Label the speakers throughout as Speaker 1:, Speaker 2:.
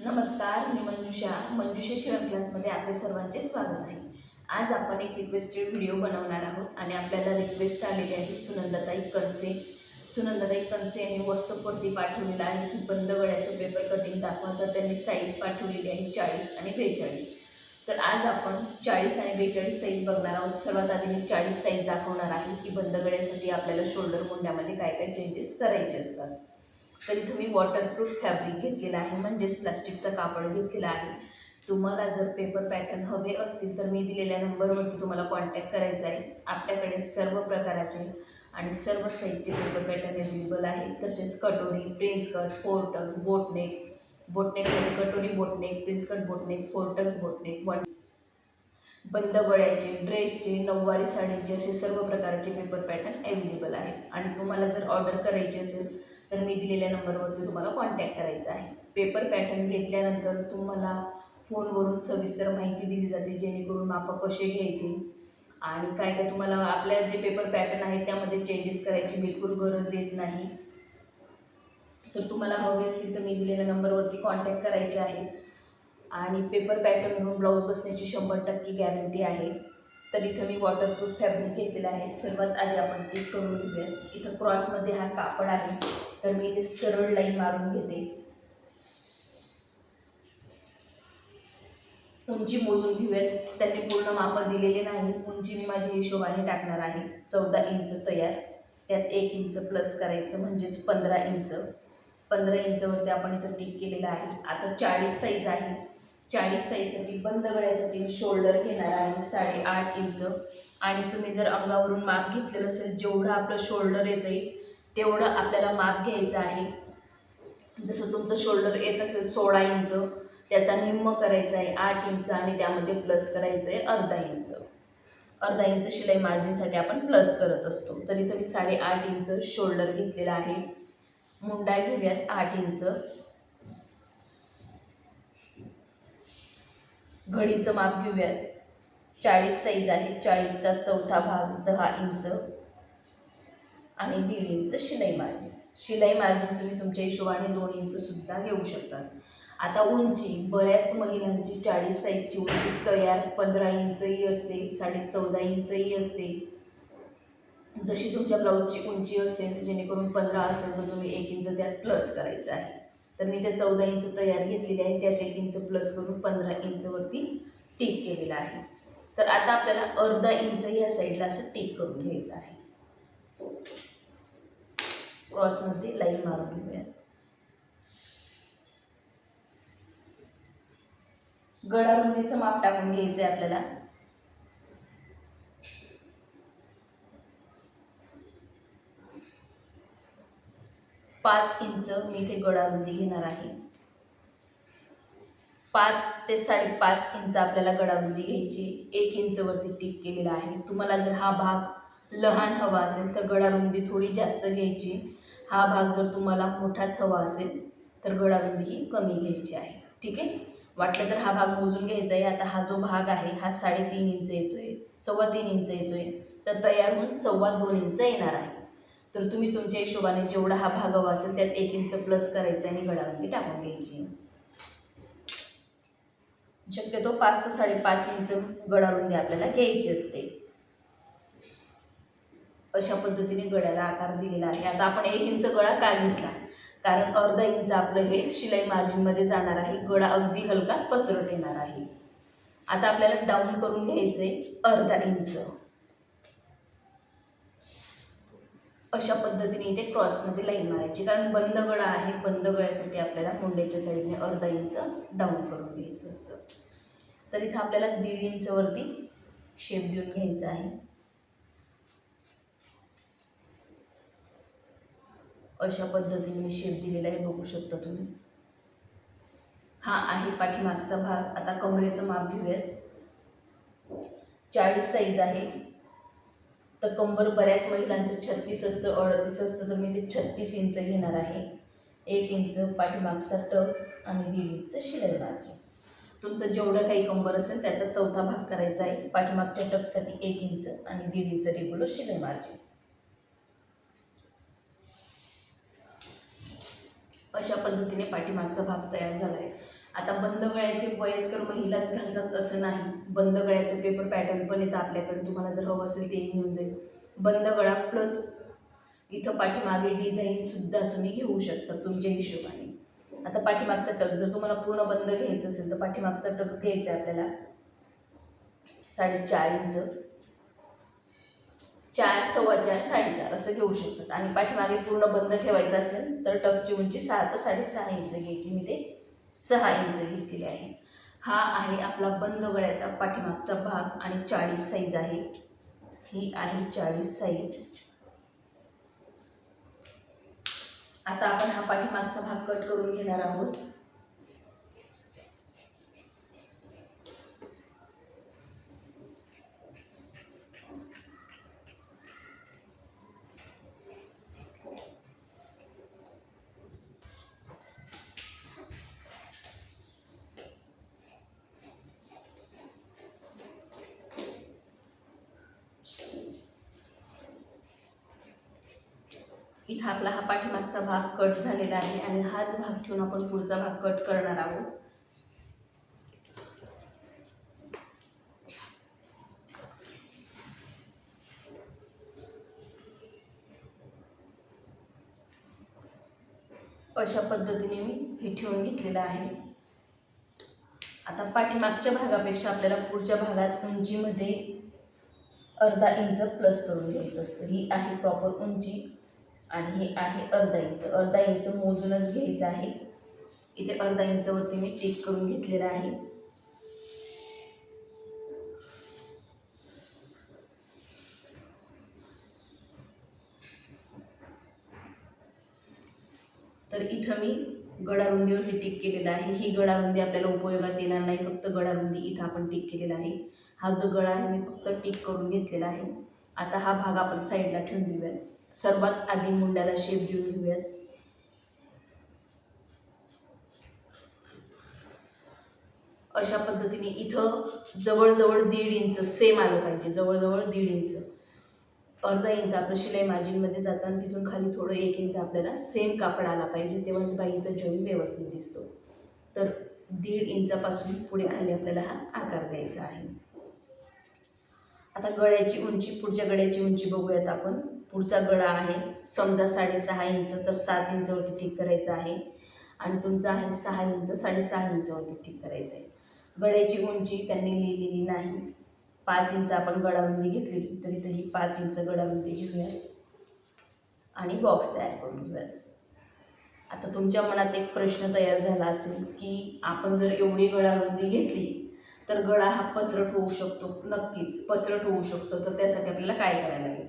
Speaker 1: नमस्कार मी मंजुषा. मंजुषा शिवण क्लासमध्ये आपले सर्वांचे स्वागत आहे. आज आपण एक रिक्वेस्टेड व्हिडिओ बनवणार आहोत आणि आपल्याला रिक्वेस्ट आलेली आहे सुनंदाताई कनसे सुनंदाताई कनसे यांनी व्हॉट्सअपवरती पाठवलेला आहे की बंद गळ्याचं पेपर कटिंग दाखवा. तर त्यांनी साईज पाठवलेली आहे चाळीस आणि बेचाळीस. तर आज आपण चाळीस आणि बेचाळीस साईज बघणार आहोत. सर्वात आधी मी चाळीस साईज दाखवणार आहे की बंद गळ्यासाठी आपल्याला शोल्डर मुंड्यामध्ये काय काय चेंजेस करायचे असतात. तर इथं मी वॉटरप्रूफ फॅब्रिक घेतलेलं आहे म्हणजेच प्लास्टिकचा कापड घेतलेला आहे. तुम्हाला जर पेपर पॅटर्न हवे असतील तर मी दिलेल्या नंबरवरती तुम्हाला कॉन्टॅक्ट करायचा आहे. आपल्याकडे सर्व प्रकाराचे आणि सर्व साईजचे पेपर पॅटर्न अवेलेबल आहे. तसेच कटोरी प्रिन्स कट फोर बोटनेक बोटनेकमध्ये कटोरी boat neck prince cut boat neck फोरटक्स boat neck one बंद गळ्याचे ड्रेसचे नऊवारी साडीचे असे सर्व प्रकारचे पेपर पॅटर्न अवेलेबल आहे. आणि तुम्हाला जर ऑर्डर करायची असेल तर मी दिलेल्या नंबरवरती तुम्हाला कॉन्टॅक्ट करायचा आहे. पेपर पॅटर्न घेतल्यानंतर तुम्हाला फोनवरून सविस्तर माहिती दिली जाते जेणेकरून मापं कसे घ्यायचे आणि काय काय तुम्हाला आपल्या जे पेपर पॅटर्न आहे त्यामध्ये चेंजेस करायची बिलकुल गरज येत नाही. तर तुम्हाला हवे असतील तर मी दिलेल्या नंबरवरती कॉन्टॅक्ट करायचे आहे. आणि पेपर पॅटर्नवरून ब्लाऊज बसण्याची शंभर टक्के गॅरंटी आहे. तर इथं मी वॉटरप्रूफ फॅब्रिक घेतलेलं आहे. सर्वात आधी आपण ते करून घेऊया. इथं क्रॉसमध्ये हा कापड आहे. तर मी इथे सरळ लाईन मारून घेते. उंची मोजून घेऊयात. त्यांनी पूर्ण मापं दिलेले नाही. उंची मी माझ्या हिशोबाने टाकणार आहे. चौदा इंच तयार. त्यात एक इंच प्लस करायचं म्हणजेच पंधरा इंच. पंधरा इंचवरती आपण इथं टिक केलेलं आहे. आता चाळीस साईज आहे. चाळीस साईजसाठी बंद गळ्यासाठी मी शोल्डर घेणार आहे. साडेआठ इंच. आणि तुम्ही जर अंगावरून माप घेतलेलं असेल जेवढं आपलं शोल्डर येतं आहे तेवढं आपल्याला माप घ्यायचं आहे. जसं तुमचं शोल्डर येत असेल सोळा इंच त्याचा निम्म करायचा आहे आठ इंच आणि त्यामध्ये प्लस करायचं आहे अर्धा इंच अर्धा इंच शिलाई मार्जिनसाठी आपण प्लस करत असतो. तर इथं मी साडेआठ इंच शोल्डर घेतलेला आहे. मुंडा घेऊयात आठ इंच घडीचं माप घेऊयात. चाळीस साईज आहे. चाळीसचा चौथा भाग दहा इंच आणि दीड इंच शिलाई मार्जिन. शिलाई मार्जिन तुम्ही तुमच्या हिशोबाने दोन इंचसुद्धा घेऊ शकता. आता उंची बऱ्याच महिलांची चाळीस साईजची उंची तयार पंधरा इंचही असते साडे चौदा इंचही असते. जशी तुमच्या ब्लाऊजची उंची असेल जेणेकरून पंधरा असेल तर तुम्ही एक इंच त्यात प्लस करायचं आहे. तर मी ते चौदा इंच तयार घेतलेली आहे त्यात एक इंच प्लस करून पंधरा इंचवरती टिक केलेला आहे. तर आता आपल्याला अर्धा इंच या साईडला असं टिक करून घ्यायचं आहे. क्रॉसमध्ये लाईन मारून घेऊया. गळा रुंदीचं माप टाकून घ्यायचं आहे आपल्याला. पाच इंच मी इथे गळा रुंदी घेणार आहे. पाच ते साडेपाच इंच आपल्याला गडाबुंदी घ्यायची. एक इंचवरती टिक केलेला आहे. तुम्हाला जर हा भाग लहान हवा असेल तर गडारुंदी थोडी जास्त घ्यायची. हा भाग जर तुम्हाला मोठाच हवा असेल तर गडारुंदी ही कमी घ्यायची आहे. ठीक आहे? वाटलं तर हा भाग मोजून घ्यायचा आहे आता हा जो भाग आहे हा साडेतीन इंच येतोय सव्वा तीन इंच येतोय. तर तयार होऊन सव्वा दोन इंच येणार आहे. तर तुम्ही तुमच्या हिशोबाने जेवढा हा भाग हवा असेल त्यात एक इंच प्लस करायचा आणि गडारुंदी टाकून घ्यायची. शक्यतो पाच ते साडेपाच इंच गडारुंदी आपल्याला घ्यायची असते. अशा पद्धतीने गळ्याला आकार दिलेला आहे. आता आपण एक इंच गळा का घेतला? कारण अर्धा इंच आपलं हे शिलाई मार्जिनमध्ये जाणार आहे. गळा अगदी हलका पसरत येणार आहे. आता आपल्याला डाऊन करून घ्यायचं आहे अर्धा इंच. अशा पद्धतीने इथे क्रॉसमध्ये लाईन मारायची. कारण बंद गळा आहे. बंद गळ्यासाठी आपल्याला मुंड्याच्या साईडने अर्धा इंच डाऊन करून घ्यायचं असतं. तर इथं आपल्याला दीड इंचवरती शेप देऊन घ्यायचं आहे. अशा पद्धतीने मी शेप दिलेला आहे बघू शकता तुम्ही. हा आहे पाठीमागचा भाग. आता कमरेचं माप घेऊयात. चाळीस साईज आहे. तर कंबर बऱ्याच महिलांचं छत्तीस असतं अडतीस असतं तर मी ते छत्तीस इंच घेणार आहे. एक इंच पाठीमागचा टक्स आणि दीड इंच शिलाई मार्जिन. तुमचं जेवढं काही कंबर असेल त्याचा चौथा भाग करायचा आहे. पाठीमागच्या टक्ससाठी एक इंच आणि दीड इंच रेग्युलर शिलाई मार्जिन. अशा पद्धतीने पाठीमागचा भाग तयार झाला आहे आता बंद गळ्याचे वयस्कर महिलाच घालतात असं नाही. बंद गळ्याचं पेपर पॅटर्न पण येतं आपल्याकडे. तुम्हाला जर हवं असेल तेही मिळून जाईल. बंद गळा प्लस इथं पाठीमागे डिझाईनसुद्धा तुम्ही घेऊ शकता तुमच्या हिशोबाने. आता पाठीमागचा टक जर तुम्हाला पूर्ण बंद घ्यायचं असेल तर पाठीमागचा टक्स घ्यायचा आहे आपल्याला. साडेचार इंच. चार सव्वा चार साडेचार असं घेऊ शकतात. आणि पाठीमागे पूर्ण बंद ठेवायचं असेल तर टपची उंची सहा ते साडेसहा इंच घ्यायची. मी ते सहा इंच घेतलेली आहे. हा आहे आपला बंद गळ्याचा पाठीमागचा भाग आणि चाळीस साईज आहे. ही आहे चाळीस साईज आता आपण हा पाठीमागचा भाग कट करून घेणार आहोत इथं आपला हा पाठीमागचा भाग कट झालेला आहे आणि हाच भाग ठेवून आपण पुढचा भाग कट करणार आहोत. अशा पद्धतीने मी हे ठेवून घेतलेलं आहे. आता पाठीमागच्या भागापेक्षा आपल्याला पुढच्या भागात उंचीमध्ये अर्धा इंच प्लस करून घ्यायचं असतं. ही आहे प्रॉपर उंची. आणि हे आहे अर्धा इंच अर्धा इंच मोजूनच घ्यायचं आहे. इथे अर्धा इंचवरती मी टिक करून घेतलेलं आहे. तर इथं मी गडारुंदीवरती टिक केलेला आहे. ही गडारुंदी आपल्याला उपयोगात येणार नाही. फक्त गडारुंदी इथं आपण टिक केलेला आहे. हा जो गळा आहे मी फक्त टिक करून घेतलेला आहे. आता हा भाग आपण साईडला ठेवून देऊया सर्वात आधी मुंड्याला शेप देऊन घेऊयात. अशा पद्धतीने इथं जवळजवळ दीड इंच सेम आलं पाहिजे जवळजवळ दीड इंच. अर्धा इंच आपलं शिलाई मार्जिनमध्ये जाताना तिथून खाली थोडं एक इंच आपल्याला सेम कापड आला पाहिजे तेव्हाच बाईचा जॉईन व्यवस्थित दिसतो. तर दीड इंचापासून पुढे खाली आपल्याला हा आकार द्यायचा आहे. आता गळ्याची उंची पुढच्या गळ्याची उंची बघूयात आपण. पुढचा गळा आहे. समजा साडेसहा इंच तर सात इंचावरती ठीक करायचं आहे. आणि तुमचा आहे सहा इंच साडेसहा इंचवरती ठीक करायचं आहे. गळ्याची उंची त्यांनी लिहिलेली नाही. पाच इंच आपण गडारुंदी घेतली तरी तरी पाच इंच गडारुंदी घेऊया. आणि बॉक्स तयार करून घेऊया. आता तुमच्या मनात एक प्रश्न तयार झाला असेल की आपण जर एवढी गळारुंदी घेतली तर गळा हा पसरट होऊ शकतो. नक्कीच पसरट होऊ शकतो. तर त्यासाठी आपल्याला काय करायला लागेल?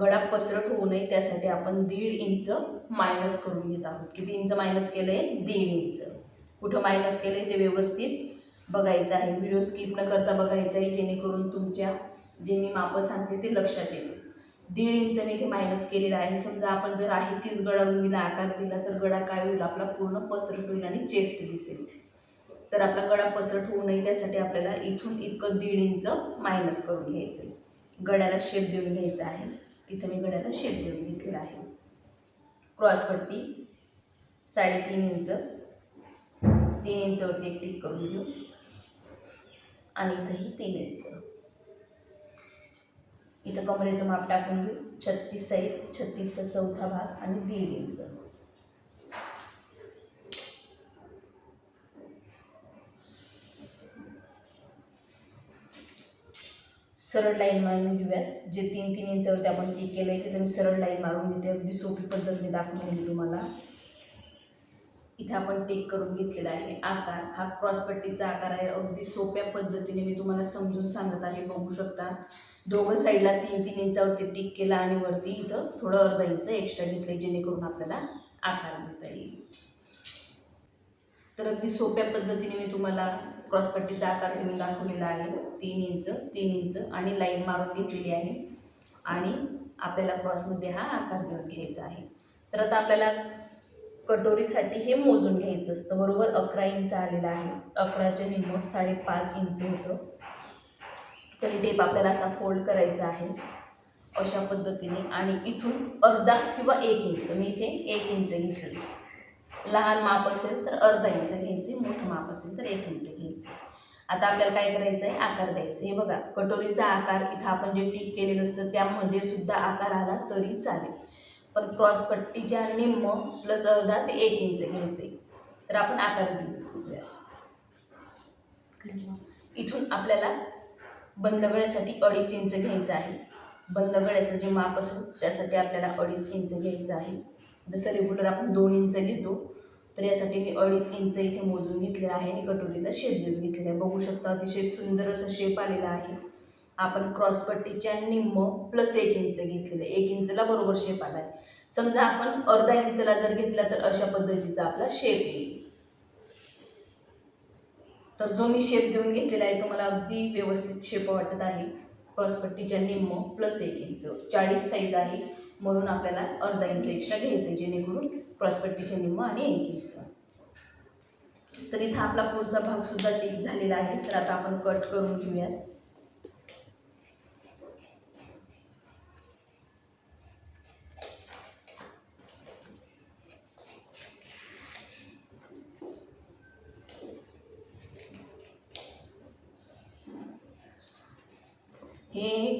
Speaker 1: गडा पसरट होऊ नये त्यासाठी आपण दीड इंच मायनस करून घेत आहोत. किती इंच मायनस केलं आहे दीड इंच. कुठं मायनस केलं आहे ते व्यवस्थित बघायचं आहे. व्हिडिओ स्किप न करता बघायचं आहे जेणेकरून तुमच्या जे मी मापं सांगते ते लक्षात येईल. दीड इंच मी इथे मायनस केलेला आहे. समजा आपण जर आहे तीच गडा रुंदीला आकार दिला तर गडा काय होईल? आपला पूर्ण पसरट होईल आणि चेस्ट दिसेल. तर आपला गडा पसरट होऊ नये त्यासाठी आपल्याला इथून इतकं दीड इंच मायनस करून घ्यायचं आहे गड्याला शेप देऊन घ्यायचा आहे. इथं मी गड्याला शेप देऊन घेतलेला आहे. क्रॉसपट्टी साडेतीन इंच. तीन इंचवरती एक क्लिक करून घेऊ. आणि इथंही तीन इंच. इथं कमरेचं माप टाकून घेऊ. छत्तीस साईज छत्तीसचा चौथा भाग आणि दीड इंच. सरळ लाईन मारून घेऊया. जे तीन तीन इंचावरती आपण टिक केलं आहे ते मी सरळ लाईन मारून घेते. अगदी सोपी पद्धत मी दाखवलेली तुम्हाला. इथे आपण टिक करून घेतलेला आहे. आकार. हा क्रॉसपट्टीचा आकार आहे. अगदी सोप्या पद्धतीने मी तुम्हाला समजून सांगत आहे. बघू शकता. दोघं साईडला तीन तीन इंचावरती टिक केला आणि वरती इथं थोडं अर्धा इंच एक्स्ट्रा घेतले जेणेकरून आपल्याला आकार देता येईल. तर अगदी सोप्या पद्धतीने मी तुम्हाला क्रॉसपट्टीचा आकार देऊन दाखवलेला आहे. तीन इंच तीन इंच आणि लाईन मारून घेतलेली आहे. आणि आपल्याला क्रॉसमध्ये हा आकार देऊन घ्यायचा आहे. तर आता आपल्याला कटोरीसाठी हे मोजून घ्यायचं असतं. बरोबर अकरा इंच आलेलं आहे. अकराच्या निम्म साडेपाच इंच होतं. तरी टेप आपल्याला असा फोल्ड करायचा आहे. अशा पद्धतीने. आणि इथून अर्धा किंवा एक इंच. मी इथे एक इंच घेतली. लहान माप असेल तर अर्धा इंच घ्यायचे मोठं माप असेल तर एक इंच घ्यायचे. आता आपल्याला काय करायचं आहे आकार द्यायचा. हे बघा कटोरीचा आकार इथं आपण जे टीक केलेलं असतं त्यामध्ये सुद्धा आकार आला तरी चालेल. पण क्रॉस पट्टीच्या निम्म प्लस अर्धा ते एक इंच घ्यायचे. तर आपण आकार देऊ. इथून आपल्याला बंद गळ्यासाठी अडीच इंच घ्यायचं आहे. बंद गळ्याचं जे माप असेल त्यासाठी आपल्याला अडीच इंच घ्यायचं आहे. जसं रेग्युलर आपण दोन इंच घेतो तर यासाठी मी अडीच इंच इथे मोजून घेतलेलं आहे. आणि कटोरीला शेप देऊन घेतलेला आहे. बघू शकता अतिशय सुंदर असं शेप आलेला आहे. आपण क्रॉसपट्टीच्या निम्म प्लस एक इंच घेतलेलं आहे. एक इंचला बरोबर शेप आला आहे समजा आपण अर्धा इंचला जर घेतला तर अशा पद्धतीचा आपला शेप येईल. तर जो मी शेप देऊन घेतलेला आहे तो मला अगदी व्यवस्थित शेप वाटत आहे. क्रॉसपट्टीच्या निम्म प्लस एक इंच. चाळीस साईज आहे. म्हणून आपल्याला अर्धा इंच एक्स्ट्रा घ्यायचं आहे जेणेकरून क्रॉसपट्टीच्या निम्म आणि एक इंच तर इथं आपला पुढचा भागसुद्धा टीक झालेला आहे. तर आता आपण कट करून घेऊयात.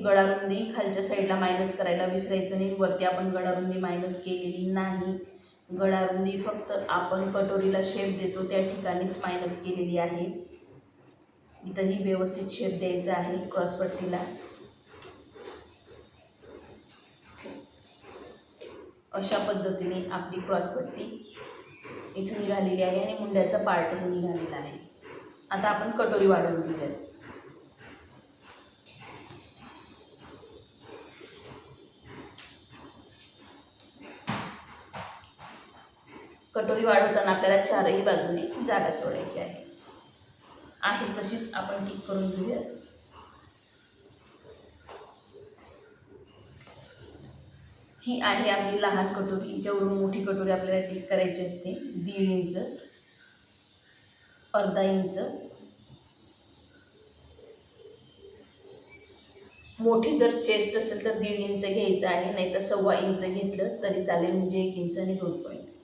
Speaker 1: गडारुंदी खालच्या साईडला मायनस करायला विसरायचं नाही. वरती आपण गडारुंदी मायनस केलेली नाही. गडारुंदी फक्त आपण कटोरीला शेप देतो त्या ठिकाणीच मायनस केलेली आहे. इथंही व्यवस्थित शेप द्यायचा आहे क्रॉसपट्टीला अशा पद्धतीने आपली क्रॉसपट्टी इथं निघालेली आहे आणि मुंड्याचा पार्टही निघालेला आहे. आता आपण कटोरी वाढवून घेऊयात. कटोरी वाढवताना आपल्याला चारही बाजूने जागा सोडायची आहे. आहे तशीच आपण ठीक करून घेऊया. ही आहे आपली लहान कटोरी. हिच्यावरून मोठी कटोरी आपल्याला टिक करायची असते दीड इंच अर्धा इंच. मोठी जर चेस्ट असेल तर दीड इंच घ्यायचं आहे नाही तर सव्वा इंच घेतलं तरी चालेल म्हणजे एक इंच आणि दोन पॉईंट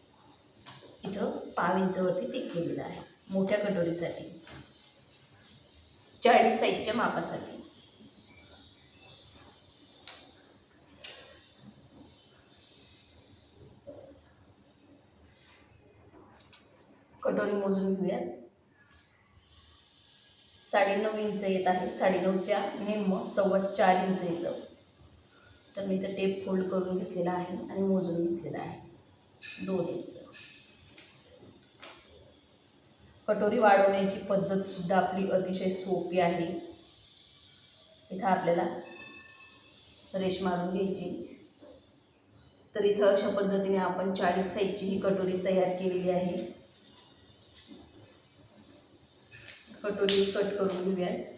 Speaker 1: इथं पाव इंचवरती टिक केलेलं आहे. मोठ्या कटोरीसाठी. चाळीस साईजच्या मापासाठी. कटोरी मोजून घेऊयात. साडेनऊ इंच येत आहे. साडेनऊच्या निम्म सव्वा चार इंच येतं. तर मी इथं टेप फोल्ड करून घेतलेला आहे आणि मोजून घेतलेला आहे. दोन इंच. कटोरी वाढवण्याची पद्धतसुद्धा आपली अतिशय सोपी आहे. इथं आपल्याला रेश मारून घ्यायची. तर इथं अशा पद्धतीने आपण चाळीस साईजची ही कटोरी तयार केलेली आहे. कटोरी कट करून घेऊयात.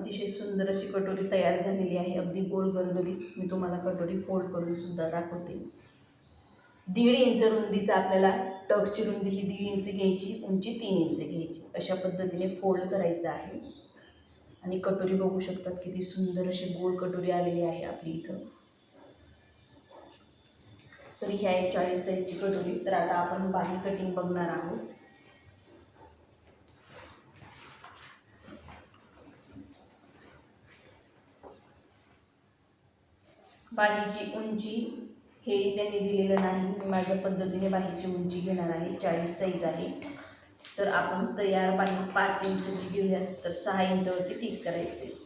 Speaker 1: अतिशय सुंदर अशी कटोरी तयार झालेली आहे. अगदी गोल गरगरीत मी तुम्हाला कटोरी फोल्ड करून सुद्धा दाखवते. दीड इंच रुंदीचा आपल्याला टकची रुंदी ही दीड इंच घ्यायची उंची तीन इंच घ्यायची. अशा पद्धतीने फोल्ड करायचं आहे. आणि कटोरी बघू शकतात किती सुंदर अशी गोल कटोरी आलेली आहे आपली इथं. तर ह्या एक चाळीस साईजची कटोरी. तर आता आपण बाही कटिंग बघणार आहोत. बाहीची उंची हे त्यांनी दिलेलं नाही. मी माझ्या पद्धतीने बाहीची उंची घेणार आहे. चाळीस साईज आहे. तर आपण तयार बाही पाच इंचची घेऊयात. तर सहा इंचवरती टिक करायचे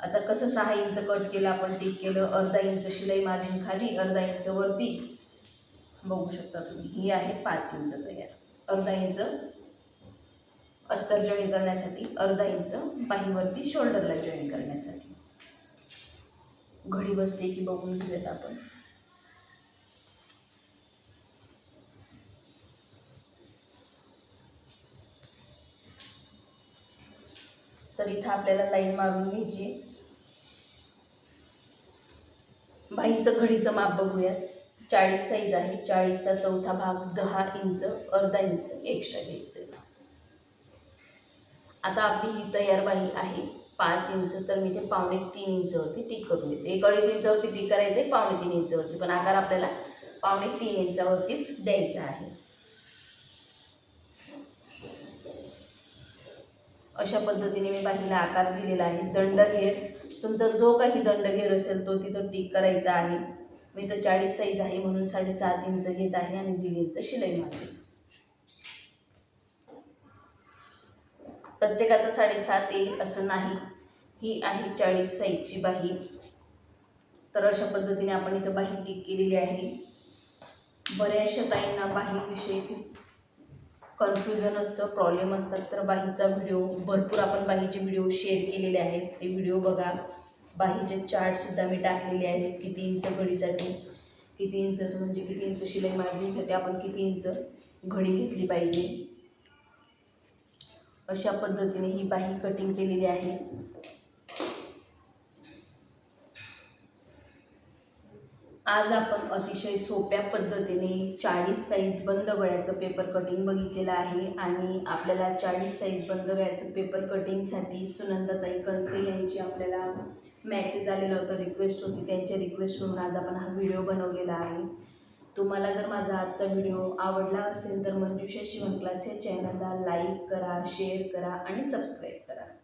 Speaker 1: आता कसं सहा इंच कट केलं आपण? टिक केलं. अर्धा इंच शिलाई मार्जिन खाली अर्धा इंच वरती. बघू शकता तुम्ही ही आहे पाच इंच तयार. अर्धा इंच अस्तर जॉईन करण्यासाठी अर्धा इंच बाहीवरती शोल्डरला जॉईन करण्यासाठी. घडी बसते की बघून घेऊयात आपण. तर इथं आपल्याला लाईन मारून घ्यायची बाईचं घडीचं माप बघूयात. चाळीस साईज आहे. चाळीसचा चौथा भाग दहा इंच अर्धा इंच एक्स्ट्रा घ्यायचं आता आपली ही तयार बाही आहे. पाच इंच तर मी ते पावणे तीन इंचवरती टिक करून देते. एक अडीच इंचवरती टिक करायचं आहे पावणे तीन इंचवरती पण आकार आपल्याला पावणे तीन इंचावरतीच द्यायचा आहे. अशा पद्धतीने मी बाहीला आकार दिलेला आहे. दंडघेर तुमचा जो काही दंडघेर असेल तो तिथं टिक करायचा आहे. मी तर चाळीस साईज आहे म्हणून साडेसात इंच घेत आहे आणि दीड इंच शिलाई मारते. प्रत्येकाचं साडेसात येईल असं नाही. ही आहे चाळीस साईजची बाही. तर अशा पद्धतीने आपण इथं बाही टिक केलेली आहे. बऱ्याचशा ताईंना बाहीविषयी खूप कन्फ्युजन असतं प्रॉब्लेम असतात. तर बाहीचा व्हिडिओ भरपूर आपण बाहीचे व्हिडिओ शेअर केलेले आहेत. ते व्हिडिओ बघा. बाहीचे चार्टसुद्धा मी टाकलेले आहेत. किती इंच घडीसाठी किती इंच म्हणजे किती इंच शिलाई मार्जिनसाठी आपण किती इंच घडी घेतली पाहिजे. अशा पद्धतीने ही बाही कटिंग केलेली आहे. आज आपण अतिशय सोप्या पद्धतीने चाळीस साईज बंद गळ्याचं पेपर कटिंग बघितलेलं आहे आणि आपल्याला चाळीस साईज बंद गळ्याचं पेपर कटिंगसाठी सुनंदाताई कनसे यांची आपल्याला मॅसेज आलेला होता रिक्वेस्ट होती. त्यांच्या रिक्वेस्टवरून आज आपण हा व्हिडिओ बनवलेला आहे. तुम्हाला जर माझा आजचा व्हिडिओ आवडला असेल तर मंजुषा शिवण क्लास या चॅनलला लाईक करा शेअर करा आणि सबस्क्राईब करा.